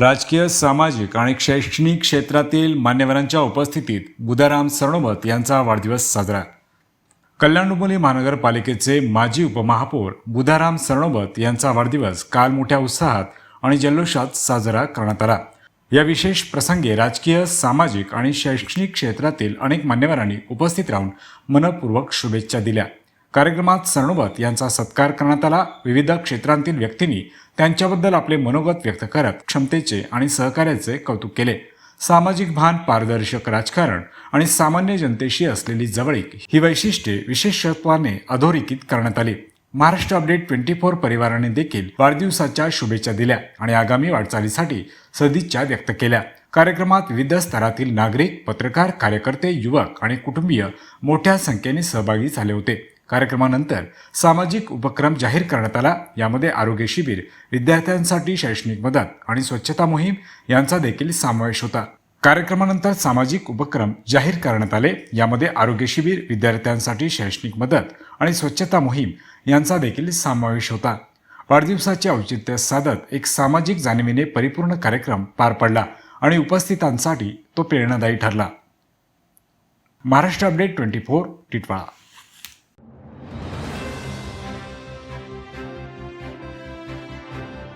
राजकीय सामाजिक आणि शैक्षणिक क्षेत्रातील मान्यवरांच्या उपस्थितीत बुधाराम सरणोबत यांचा वाढदिवस साजरा. कल्याण डोंबिवली महानगरपालिकेचे माजी उपमहापौर बुधाराम सरणोबत यांचा वाढदिवस काल मोठ्या उत्साहात आणि जल्लोषात साजरा करण्यात आला. या विशेष प्रसंगी राजकीय सामाजिक आणि शैक्षणिक क्षेत्रातील अनेक मान्यवरांनी उपस्थित राहून मनपूर्वक शुभेच्छा दिल्या. कार्यक्रमात सरनोबत यांचा सत्कार करण्यात आला. विविध क्षेत्रांतील व्यक्तींनी त्यांच्याबद्दल आपले मनोगत व्यक्त करत क्षमतेचे आणि सहकार्याचे कौतुक केले. सामाजिक भान पारदर्शक राजकारण आणि सामान्य जनतेशी असलेली जवळीक ही वैशिष्ट्ये विशेषत्वाने अधोरेखित करण्यात आली. महाराष्ट्र अपडेट ट्वेंटी फोर परिवाराने देखील वाढदिवसाच्या शुभेच्छा दिल्या आणि आगामी वाटचालीसाठी सदिच्छा व्यक्त केल्या. कार्यक्रमात विविध स्तरातील नागरिक पत्रकार कार्यकर्ते युवक आणि कुटुंबीय मोठ्या संख्येने सहभागी झाले होते. कार्यक्रमानंतर सामाजिक उपक्रम जाहीर करण्यात आला. यामध्ये आरोग्य शिबिर विद्यार्थ्यांसाठी शैक्षणिक मदत आणि स्वच्छता मोहीम यांचा देखील समावेश होता. कार्यक्रमानंतर सामाजिक उपक्रम जाहीर करण्यात आले. यामध्ये आरोग्य शिबिर विद्यार्थ्यांसाठी शैक्षणिक मदत आणि स्वच्छता मोहीम यांचा देखील समावेश होता. वाढदिवसाचे औचित्य साधत एक सामाजिक जाणीवीने परिपूर्ण कार्यक्रम पार पडला आणि उपस्थितांसाठी तो प्रेरणादायी ठरला. Maharashtra update twenty four Titwala.